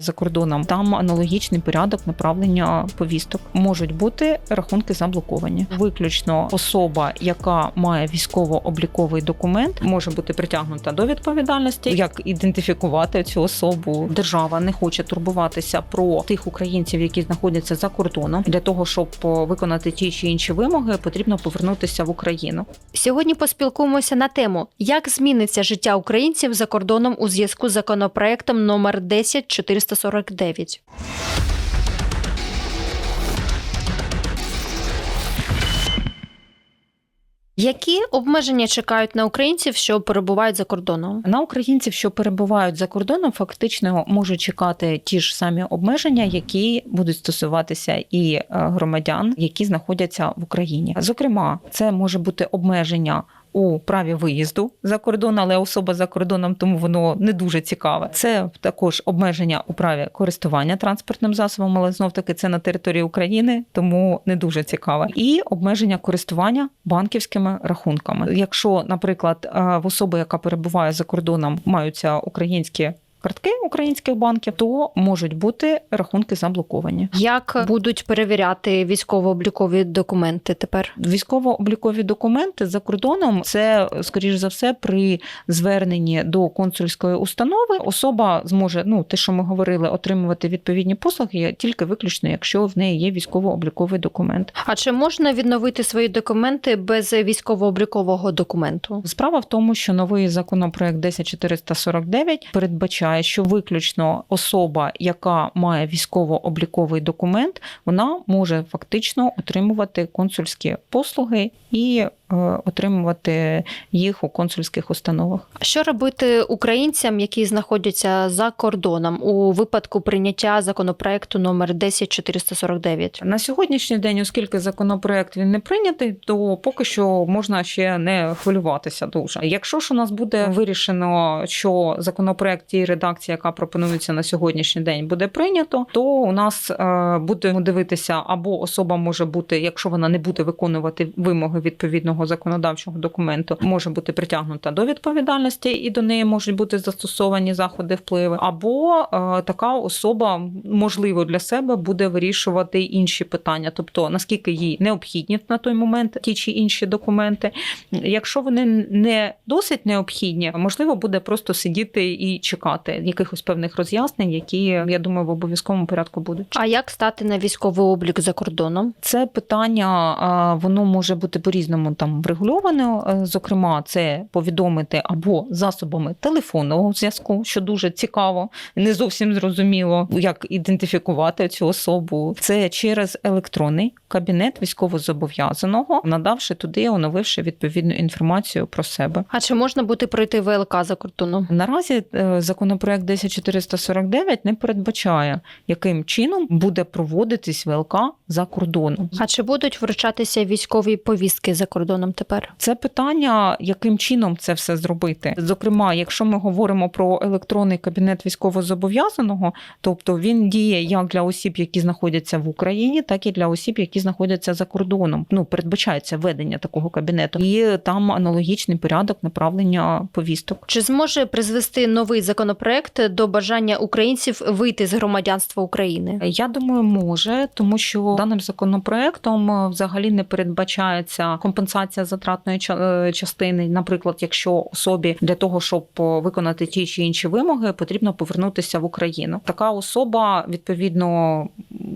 за кордоном. Там аналогічний порядок направлення повісток. Можуть бути рахунки заблоковані. Виключно особа, яка має військово-обліковий документ, може бути притягнута до відповідальності. Як ідентифікувати цю особу? Держава не хоче турбуватися про тих українців, які знаходяться за кордоном. Для того щоб виконати ті чи інші вимоги, потрібно повернутися в Україну. Сьогодні поспілкуємося на тему, як зміниться життя українців за кордоном у зв'язку з законопроектом номер 10449. Які обмеження чекають на українців, що перебувають за кордоном? На українців, що перебувають за кордоном, фактично можуть чекати ті ж самі обмеження, які будуть стосуватися і е, громадян, які знаходяться в Україні. Зокрема, це може бути обмеження. У праві виїзду за кордон, але особа за кордоном, тому воно не дуже цікаве. Це також обмеження у праві користування транспортним засобом, але знов таки це на території України, тому не дуже цікаве. І обмеження користування банківськими рахунками. Якщо, наприклад, е, в особи, яка перебуває за кордоном, маються українські картки українських банків, то можуть бути рахунки заблоковані. Як будуть перевіряти військово-облікові документи тепер? Військово-облікові документи за кордоном це, скоріш за все, при зверненні до консульської установи особа зможе, ну те, що ми говорили, отримувати відповідні послуги тільки виключно, якщо в неї є військово-обліковий документ. А чи можна відновити свої документи без військово-облікового документу? Справа в тому, що новий законопроект 10449 передбачає, що виключно особа, яка має військово-обліковий документ, вона може фактично отримувати консульські послуги і отримувати їх у консульських установах. Що робити українцям, які знаходяться за кордоном у випадку прийняття законопроекту номер 10449? На сьогоднішній день, оскільки законопроект він не прийнятий, то поки що можна ще не хвилюватися дуже. Якщо ж у нас буде вирішено, що законопроект тій редакції, яка пропонується на сьогоднішній день, буде прийнято, то у нас е, будемо дивитися, або особа може бути, якщо вона не буде виконувати вимоги відповідного законодавчого документу, може бути притягнута до відповідальності, і до неї можуть бути застосовані заходи впливу, або е, така особа можливо для себе буде вирішувати інші питання, тобто наскільки їй необхідні на той момент ті чи інші документи. Якщо вони не досить необхідні, можливо, буде просто сидіти і чекати якихось певних роз'яснень, які я думаю в обов'язковому порядку будуть. А як стати на військовий облік за кордоном? Це питання воно може бути по-різному там врегульоване. Е, Зокрема, це повідомити або засобами телефонного зв'язку, що дуже цікаво, не зовсім зрозуміло, як ідентифікувати цю особу. Це через електронний кабінет військовозобов'язаного, надавши туди, оновивши відповідну інформацію про себе. А чи можна буде пройти ВЛК за кордоном? Наразі е, законопроект 10449 не передбачає, яким чином буде проводитись ВЛК за кордоном. А чи будуть вручатися військові повістки за кордоном тепер? Це питання, яким чином це все зробити. Зокрема, якщо ми говоримо про електронний кабінет військовозобов'язаного, тобто він діє як для осіб, які знаходяться в Україні, так і для осіб, які знаходяться за кордоном. Ну передбачається введення такого кабінету, і там аналогічний порядок направлення повісток. Чи зможе призвести новий законопроект до бажання українців вийти з громадянства України? Я думаю, може, тому що даним законопроектом е, взагалі не передбачається компенсація затратної ча- е, частини. Наприклад, якщо особі для того, щоб е, виконати ті чи інші вимоги, потрібно повернутися в Україну. Така особа відповідно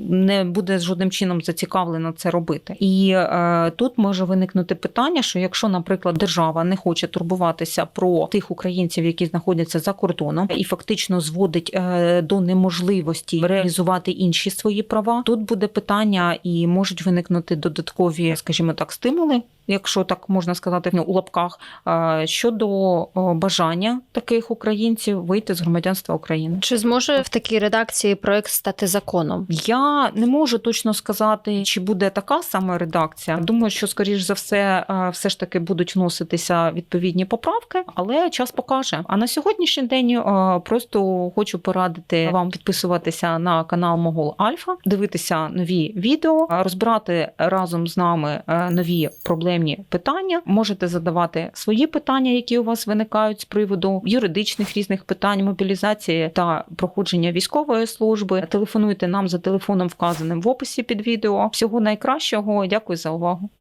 не буде жодним чином зацікавлена це робити. І е, тут може виникнути питання, що якщо, наприклад, держава не хоче турбуватися про тих українців, які знаходяться за кордоном, і фактично зводить е, до неможливості реалізувати інші свої права, тут буде питання, і можуть виникнути додаткові, скажімо так, стимули. Якщо так можна сказати, у лапках щодо бажання таких українців вийти з громадянства України. Чи зможе в такій редакції проект стати законом? Я не можу точно сказати, чи буде така саме редакція. Думаю, що скоріш за все, все ж таки будуть вноситися відповідні поправки, але час покаже. А на сьогоднішній день просто хочу порадити вам підписуватися на канал Могол Альфа, дивитися нові відео, розбирати разом з нами е, нові проблеми проблемні питання. Можете задавати свої питання, які у вас виникають з приводу юридичних різних питань, мобілізації та проходження військової служби. Телефонуйте нам за телефоном, вказаним в описі під відео. Всього найкращого. Дякую за увагу.